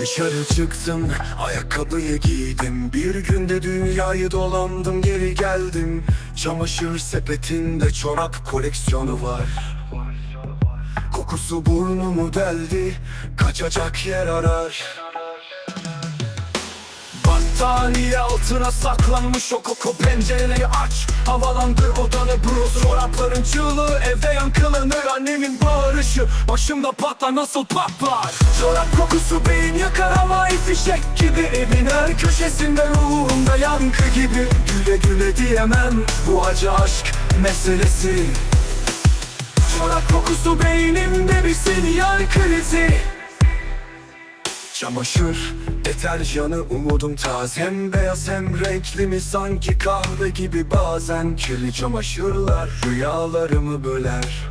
Dışarı çıktım, ayakkabıyı giydim. Bir günde dünyayı dolandım, geri geldim. Çamaşır sepetinde çorap koleksiyonu var. Kokusu burnumu deldi, kaçacak yer arar. Battaniye altına saklanmış o koku pencereyi aç. Havalandır odanı bro Çorapların çığlığı evde yankılanır Annemin bağırışı başımda patlar nasıl patlar? Çorap kokusu beyin yakar havai fişek gibi. Evin her köşesinde ruhumda yankı gibi. Güle güle diyemem bu acı aşk meselesi. Çorap kokusu beynimde bir sinyal krizi. Çamaşır, deterjanı umudum taze Hem beyaz hem renkli mi? Sanki kahve gibi bazen Kirli çamaşırlar rüyalarımı böler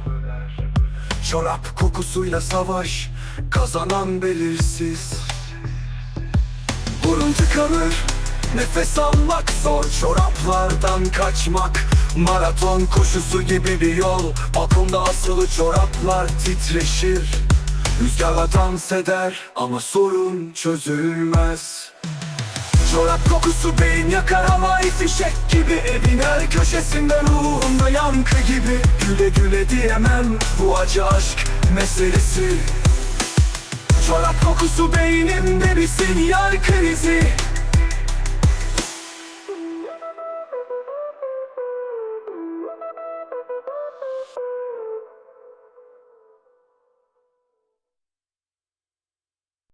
Çorap kokusuyla savaş, kazanan belirsiz. Burun tıkanır, nefes almak zor. Çoraplardan kaçmak, maraton koşusu gibi bir yol. Balkonda asılı çoraplar titreşir. Rüzgarla dans eder ama sorun çözülmez Çorap kokusu beyin yakar havai fişek gibi. Evin her köşesinde ruhumda yankı gibi. Güle güle diyemem bu acı aşk meselesi. Çorap kokusu beynimde bir sinyal krizi